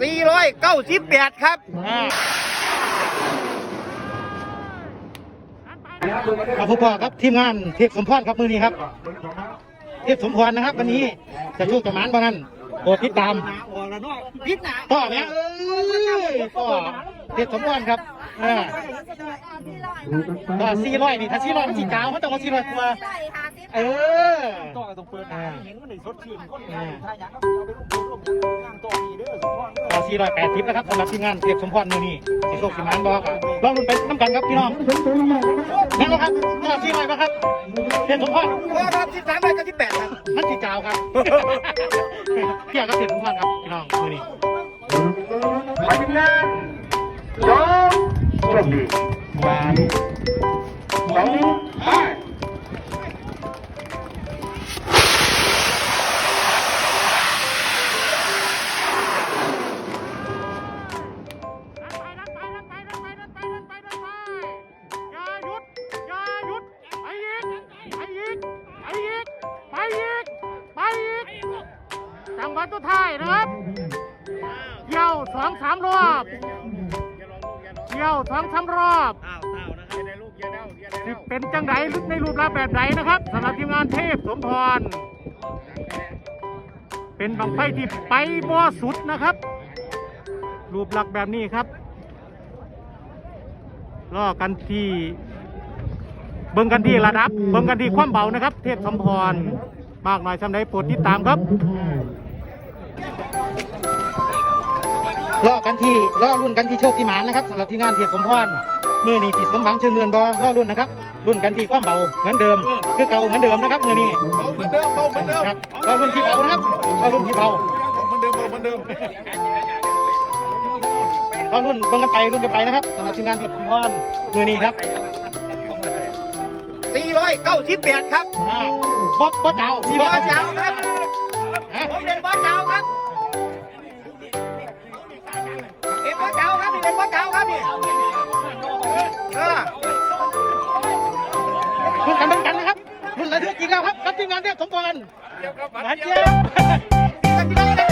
สี่ร้อยเก้าสิบแปดครับอ่อาพบกับทีมงานเทพสมพรครับมือนี้ครับเทพสมพรนะครับ วันนี้จะโชคจะมานบ้านั้นโปรดติดตามต่อเนี่ยเอ้ยต่อเทพสมพรครับต่อสี่ร้อยนี่ถ้าสี่ร้อยมันสีกาวมันต้องเอาสี่ร้อยกว่า เออต่อต้องเปิดหนาเห็นมันในสดชื่นคนอ่าถ้าอยากเอาไปลงทุนร่วมกันงานต่อดีเด้อสมพรต่อสี่ร้อยแปดสิบนะครับสำหรับทีมงานเทพสมพรมือนี้สิโชคสิหมานบอกลองลุ้นไปน้ำกันครับพี่น้องนั่นแหละครับต่อสี่ร้อยป่ะครับเทพสมพรว่าครับสิบสามร้อยเก้าสิบแปดครับมันสีกาวครับเกี่ยวกับเสียงของพันครับพี่น้องมือนี้ขอทีมงานสองโชคดีสามสองไปไป จังหวะตัวท้ายนะครับเกี่ยวสองสามรอบเกี่ยวสองสามรอบสิเป็นจังไดหรือในรูปลักษณ์แบบไหนนะครับสำหรับทีมงานเทพสมพร เป็นบังไฟที่ไปบ่สุดนะครับ รูปลักษณ์แบบนี้ครับล่อกันที่ เบิ่งกันที่ระดับ เบิ่งกันที่ความเบานะครับ เทพสมพรมากหน่อยสำใดโปรดติดตามครับ ล่อกันที่ล่อรุ่นกันที่โชคที่หมานนะครับสำหรับที่งานเทพสมพรมือนี้ที่สมหวังเชิงเงินบอล่อรุ่นนะครับ รุ่นกันที่ความเบาเหมือนเดิม คือเก่าเหมือนเดิมนะครับมือนี้เหมือนเดิมเหมือนเดิมครับล่อรุ่นที่เบานะครับล่อรุ่นที่เบาเหมือนเดิมเหมือนเดิมล่อรุ่นเบิ่งกันไปรุ่นกันไปนะครับสำหรับทีมงานเทพสมพรมือนี้ครับสี่ร้อยเก้าสิบแปดครับอ่าบ๊อบบ๊อบเก่าที่บบ๊ออบสเจ้าครับฮะผมเป็นบอสเจ้า เป็นบอสเจ้าครับนี่เออรุ่นกันเหมือนกันนะครับรุ่นระทึกอีกแล้วครับกับทีมงานเทพสมพรหวานเจี๊ยบกันที่ไหนนะครับกันที่ไหนครับ